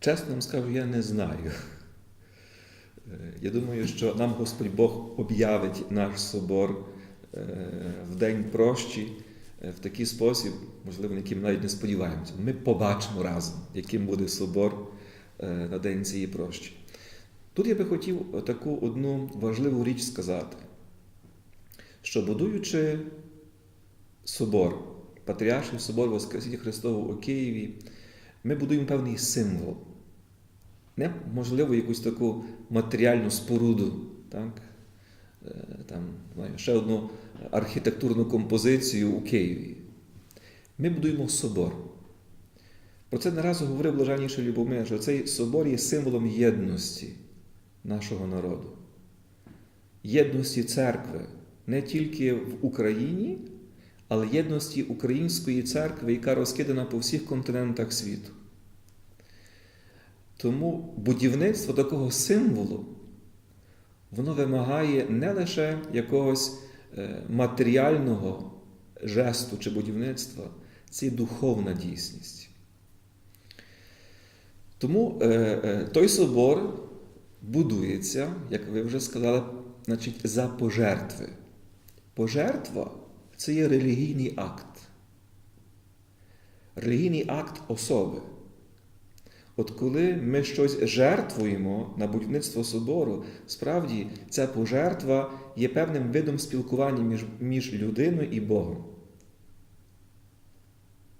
Чесно вам скажу, я не знаю. Е, Я думаю, що нам Господь Бог об'явить наш собор е, в день прощі е, в такий спосіб, можливо, на який ми навіть не сподіваємося. Ми побачимо разом, яким буде собор на день цієї прощі. Тут я би хотів таку одну важливу річ сказати, що будуючи собор, Патріарший собор Воскресіння Христового у Києві, ми будуємо певний символ. Не можливо якусь таку матеріальну споруду, так? Е, там, ще одну архітектурну композицію у Києві. Ми будуємо собор. Про це не раз говорив блаженніший Любомир, що цей собор є символом єдності нашого народу, єдності церкви не тільки в Україні, але єдності української церкви, яка розкидана по всіх континентах світу. Тому будівництво такого символу, воно вимагає не лише якогось е, матеріального жесту чи будівництва, це духовна дійсність. Тому е, е, той собор будується, як ви вже сказали, значить, за пожертви. Пожертва це є релігійний акт. Релігійний акт особи. От коли ми щось жертвуємо на будівництво собору, справді ця пожертва є певним видом спілкування між, між людиною і Богом.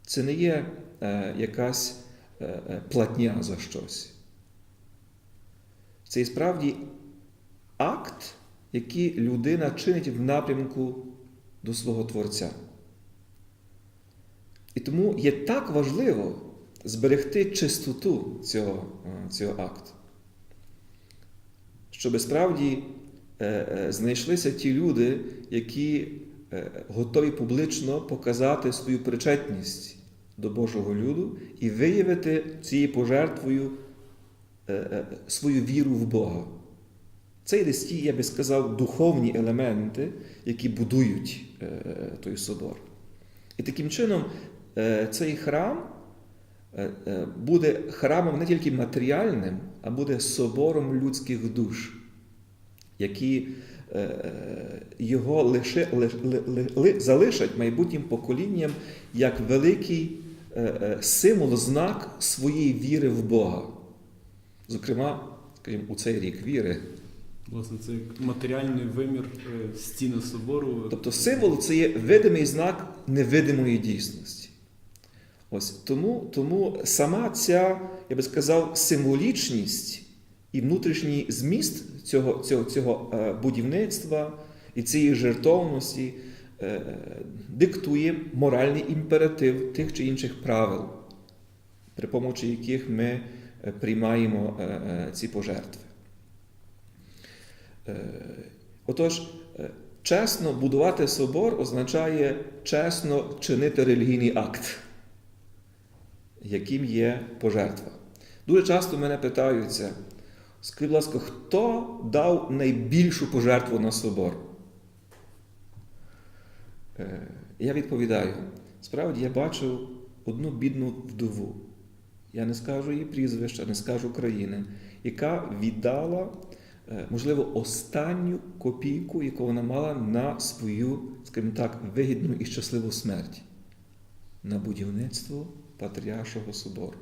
Це не є е, якась е, е, платня за щось. Це і справді акт, який людина чинить в напрямку до свого Творця. І тому є так важливо зберегти чистоту цього, е, цього акту. Щоб справді е, е, знайшлися ті люди, які готові публічно показати свою причетність до Божого люду і виявити цією пожертвою свою віру в Бога. Це є я би сказав, духовні елементи, які будують той собор. І таким чином цей храм буде храмом не тільки матеріальним, а буде собором людських душ, які е, е, його лише, ли, ли, ли, залишать майбутнім поколінням як великий е, е, символ, знак своєї віри в Бога. Зокрема, скажімо, у цей рік віри. Власне, це як матеріальний вимір е, стіни собору. Тобто символ це є видимий знак невидимої дійсності. Ось тому, тому сама ця, я би сказав, символічність і внутрішній зміст цього, цього, цього е, будівництва і цієї жертовності е, диктує моральний імператив тих чи інших правил, при помочі яких ми е, приймаємо ці пожертви. Отож, чесно будувати собор означає чесно чинити релігійний акт, яким є пожертва. Дуже часто мене питаються, скажіть, будь ласка, хто дав найбільшу пожертву на собор? Е, Я відповідаю, справді я бачив одну бідну вдову. Я не скажу її прізвища, не скажу країни, яка віддала е, можливо, останню копійку, яку вона мала на свою, скажімо так, вигідну і щасливу смерть на будівництво Патріаршого собору.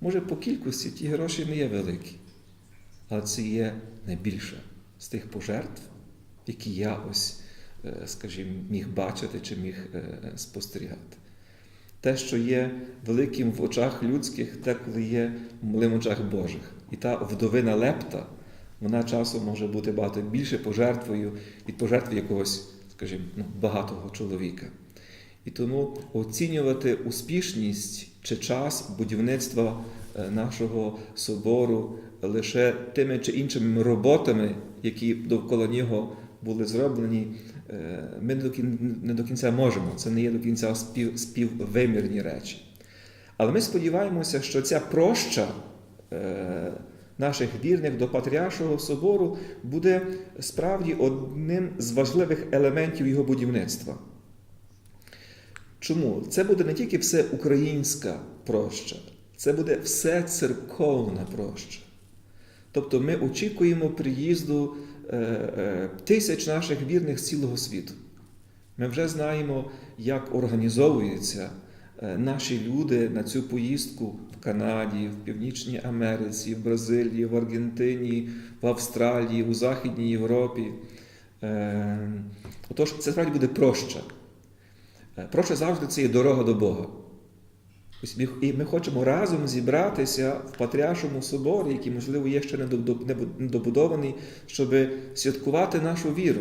Може, по кількості ті гроші не є великі, але це є найбільше з тих пожертв, які я ось, е, скажімо, міг бачити чи міг е, спостерігати. Те, що є великим в очах людських, те, коли є малим в очах Божих. І та вдовина лепта вона часом може бути багато більше пожертвою від пожертви якогось, скажімо, ну, багатого чоловіка. І тому оцінювати успішність чи час будівництва е, нашого собору лише тими чи іншими роботами, які довкола нього були зроблені, е, ми не до кінця можемо. Це не є до кінця спів, співвимірні речі. Але ми сподіваємося, що ця проща. Е, наших вірних до Патріаршого собору буде справді одним з важливих елементів його будівництва. Чому? Це буде не тільки все українська проща, Це буде все церковна проща. Тобто ми очікуємо приїзду е, е, тисяч наших вірних з цілого світу. Ми вже знаємо, як організовуються е, наші люди на цю поїздку в Канаді, в Північній Америці, в Бразилії, в Аргентині, в Австралії, у Західній Європі. Е, Отож, це справді буде проща. Е, Проща завжди це є дорога до Бога. І ми хочемо разом зібратися в Патріаршому соборі, який, можливо, є ще недоб- недоб- недобудований, щоб святкувати нашу віру,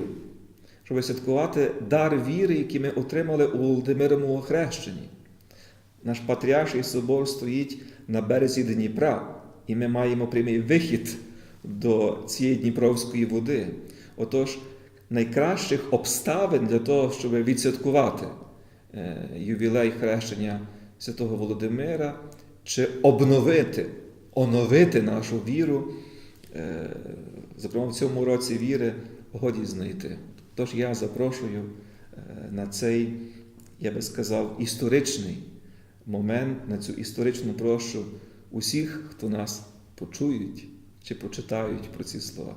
щоб святкувати дар віри, який ми отримали у Володимировому хрещенні. Наш Патріарший собор стоїть на березі Дніпра, і ми маємо прямий вихід до цієї Дніпровської води. Отож, найкращих обставин для того, щоб відсвяткувати ювілей хрещення святого Володимира, чи обновити, оновити нашу віру, е, зокрема в цьому році віри, годі знайти. Тож я запрошую е, на цей, я би сказав, історичний момент, на цю історичну прощу усіх, хто нас почують чи прочитають про ці слова.